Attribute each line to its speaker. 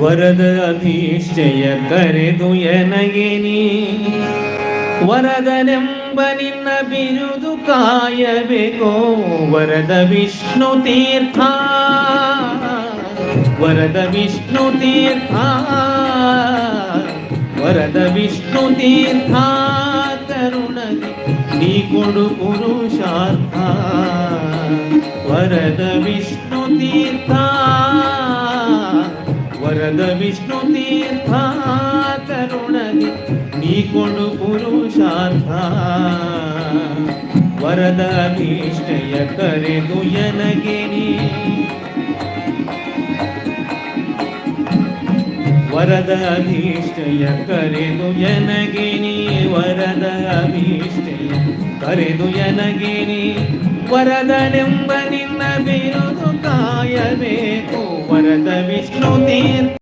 Speaker 1: ವರದ ಅಧೀಶ್ಚಯ ಕರೆದು ಎನಗೆ ನೀ. ವರದನೆಂಬ ನಿನ್ನ ಬಿರುದು ಕಾಯಬೇಕೋ, ವರದ ವಿಷ್ಣು ತೀರ್ಥ. ವರದ ವಿಷ್ಣು ತೀರ್ಥ. ವರದ ವಿಷ್ಣು ತೀರ್ಥ, ಕರುಣಗೆ ನೀ ಕೊಡು ಪುರುಷಾರ್ಥ. ವರದ ವಿಷ್ಣು ತೀರ್ಥ. ವರದ ವಿಷ್ಣು ತೀರ್ಥ ಕರುಣಗೆ, ನೀ ಕೊಡು ಪುರುಷಾರ್ಥ. ವರದ ಭೀಷ್ಣಯ ಕರೆದು ಎನಗೆ ನೀ. ವರದ ಅಭೀಷ್ಟಯ ಕರೆದು ಎನಗೆ ನೀ. ವರದ ಅಭೀಷ್ಟಯ ಕರೆದು ಎನಗೆ ನೀ. ವರದನೆಂಬ ನಿನ್ನ ಬಿರುದು ಕಾಯಬೇಕು ವರದ ವಿಷ್ಣು ತೀರ್ಥ